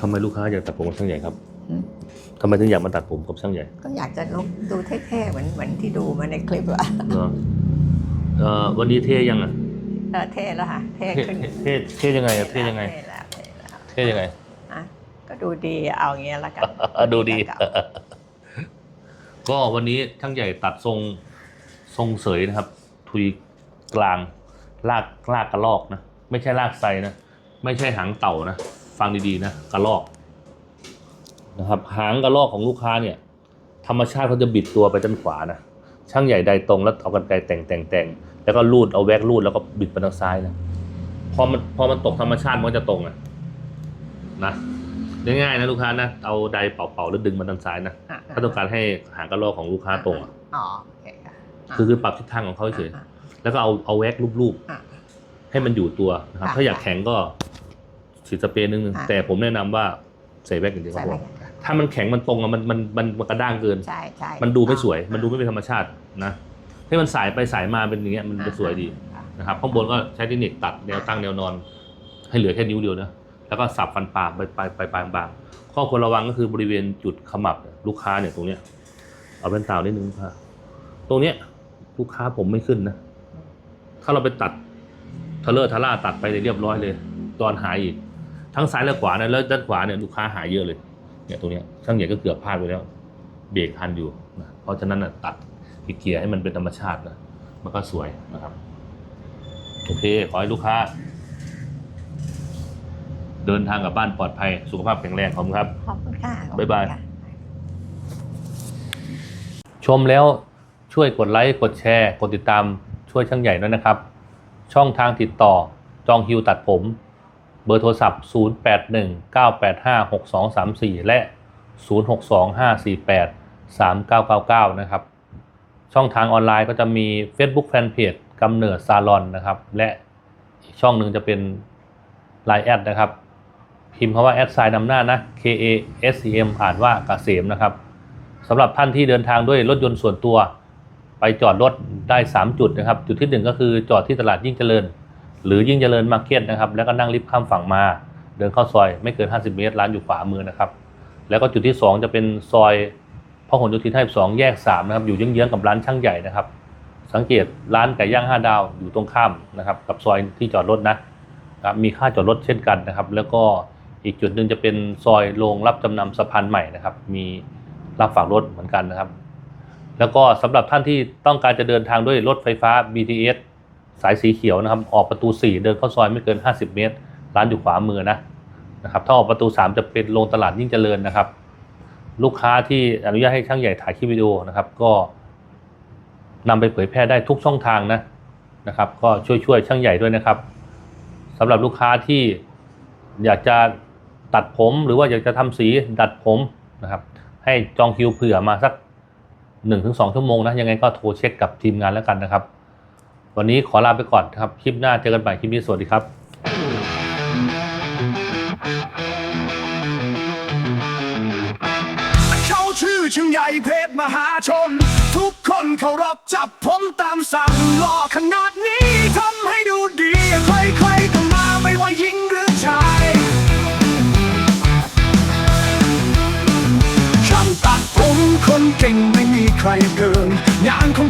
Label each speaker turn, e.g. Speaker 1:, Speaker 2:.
Speaker 1: ทำไมลูกค้าอยากตัดผมกับช่างใหญ่ครับ
Speaker 2: อืม
Speaker 1: ทำไมถึงอยากมาตัดผมกับช่างใหญ่
Speaker 2: ก็อยากจะลุกดูเท่ๆเหมือนเหมือนที่ดูมาในคลิปอะ
Speaker 1: เนาะเอ่อวันนี้เท่ยังอะ
Speaker 2: เออเท่แล้วค่ะเท่
Speaker 1: เท่
Speaker 2: ขึ้น
Speaker 1: เท่เท่ยังไงอะเท่ยังไง
Speaker 2: เท่แล้วเท่แล้ว
Speaker 1: เท่ยังไง
Speaker 2: อะก็ดูดีเอาอย่างเงี้ยละกัน
Speaker 1: อะดูดี
Speaker 2: แล้วกัน
Speaker 1: ก็วันนี้ช่างใหญ่ตัดทรงทรงเสยนะครับ ทุยกลางลากลากกระลอกนะ ไม่ใช่ลากไซนะ ไม่ใช่หางเต่านะ ฟังดีๆนะกระลอกนะครับหางกระลอกของลูกค้าเนี่ย ธรรมชาติเขาจะบิดตัวไปด้านขวานะช่างใหญ่ใดตรงแล้วเอากันไกรแต่งแต่งแต่งแล้วก็รูดเอาแวกรูดแล้วก็บิดไปทางซ้ายนะพอมันพอมันตกธรรมชาติมันก็จะตรงอะนะง่ายๆนะลูกค้านะเอาไดเป่าๆแล้วดึงมาทางซ้ายนะ
Speaker 2: อะ
Speaker 1: ถ้าต้องการให้หางกระรอกของลูกค้าตรงอะ
Speaker 2: อ๋อโอเคค่ะะ
Speaker 1: คือคือปรับทิศทางของเขาเฉย
Speaker 2: อะ
Speaker 1: แล้วก็เอาเอาแว็กรูป
Speaker 2: อะ
Speaker 1: ๆให้มันอยู่ตัวนะครับ
Speaker 2: ค่ะ
Speaker 1: ถ้าอยากแข็งก็ ฉีดสเปรย์นึง
Speaker 2: ค่ะ
Speaker 1: แต่ผมแนะนำว่าใส่แว็กอย่างเดียวค
Speaker 2: ใช่
Speaker 1: รับ
Speaker 2: ไห
Speaker 1: ผมมถ้ามันแข็งมันตรงอะมันมันมันมันกระด้างเกิน
Speaker 2: ใช่ใช่
Speaker 1: มันดูไม่สวย
Speaker 2: อะ
Speaker 1: มันดูไม่เป็นธรรมชาตินะให้มันสายไปสายมาเป็นอย่างเงี้ยมันจะสวยดี
Speaker 2: อะ
Speaker 1: นะครับข้างบนก็ใช้เทคนิคตัดแนวตั้งแนวนอน ให้เหลือแค่นิ้วเดียวนะแล้วก็สับฟันปลาไปไปไปบางบางๆข้อควรระวังก็คือบริเวณจุดขมับเนี่ยลูกค้าเนี่ยตรงเนี้ยเอาเป็นตาวนิดนึงค่ะตรงเนี้ยลูกค้าผมไม่ขึ้นนะ ถ้าเราไปตัดทะเลอร์ทะล่าตัดไปเลยเรียบร้อยเลย ตอนหายอีก ทั้งซ้ายและขวานะแล้วด้านขวาเนี่ยลูกค้าหายเยอะเลยเนี่ยตรงเนี้ยช่างใหญ่ก็เกือบพลาดไปแล้ว เบรกทันอยู่นะเพราะฉะนั้นนะตัดเกียร์ให้มันเป็นธรรมชาตินะมันก็สวยนะครับ โอเค ขอให้ลูกค้า เดินทางกลับบ้านปลอดภัย สุขภาพแข็งแรงขอบคุณครับ
Speaker 2: ขอบคุณค่ะขอบคุณ
Speaker 1: บ๊ายบาย
Speaker 2: ค่ะ
Speaker 1: ชมแล้วช่วยกดไลค์ กดแชร์ กดติดตามช่วยช่างใหญ่ด้วยนะครับ ช่องทางติดต่อจองคิวตัดผม เบอร์โทรศัพท์ 0819856234 และ 0625483999 นะครับ ช่องทางออนไลน์ก็จะมี Facebook Fanpage กำเนิดซาลอนนะครับ และอีกช่องหนึ่งจะเป็น Line แอดนะครับ พิมพ์คำว่าแอดไซน์นำหน้านะ K A S E M อ่านว่ากเกษมนะครับสำหรับท่านที่เดินทางด้วยรถยนต์ส่วนตัว ไปจอดรถได้ 3 จุดนะครับ จุดที่ 1 ก็คือจอดที่ตลาดยิ่งเจริญ หรือยิ่งเจริญมาร์เก็ตนะครับแล้วก็นั่งลิฟต์ข้ามฝั่งมา เดินเข้าซอยไม่เกิน 50 เมตร ร้านอยู่ขวามือนะครับ แล้วก็จุดที่ 2 จะเป็นซอยพหลโยธิน52แยก3นะครับอยู่เยื้องๆกับร้านช่างใหญ่นะครับ สังเกตร้านไก่ย่าง 5 ดาวอยู่ตรงข้ามนะครับกับซอยที่จอดรถนะครับมีค่าจอดรถเช่นกันนะครับ แล้วก็อีกจุดหนึ่งจะเป็นซอยโรงรับจำนำสะพานใหม่นะครับ มีรับฝากรถเหมือนกันนะครับ แล้วก็สำหรับท่านที่ต้องการจะเดินทางด้วยรถไฟฟ้า BTS สายสีเขียวนะครับ ออกประตู 4 เดินเข้าซอยไม่เกิน 50 เมตร ร้านอยู่ขวามือนะนะครับ ถ้าออกประตู 3 จะเป็นโรงตลาดยิ่งเจริญนะครับ ลูกค้าที่อนุญาตให้ช่างใหญ่ถ่ายคลิปวิดีโอนะครับ ก็นำไปเผยแพร่ได้ทุกช่องทางนะนะครับ ก็ช่วยช่วยช่างใหญ่ด้วยนะครับสำหรับลูกค้าที่อยากจะตัดผมหรือว่าอยากจะทำสีดัดผมนะครับ ให้จองคิวเผื่อมาสัก 1-2 ชั่วโมงนะยังไงก็โทรเช็คกับทีมงานแล้วกันนะครับ วันนี้ขอลาไปก่อนครับ คลิปหน้าเจอกันใหม่คลิปนี้สวัสดีครับ
Speaker 3: ชื่อใหญ่เพชรมหาชน ทุกคนเคารพจับผมตามสั่งหล่อขนาดนี้ทำให้ดูดี ใครๆก็มาไม่ว่าหญิงหรือชายช่างตัดผมคนเก่งไม่มีใครเกินงานของ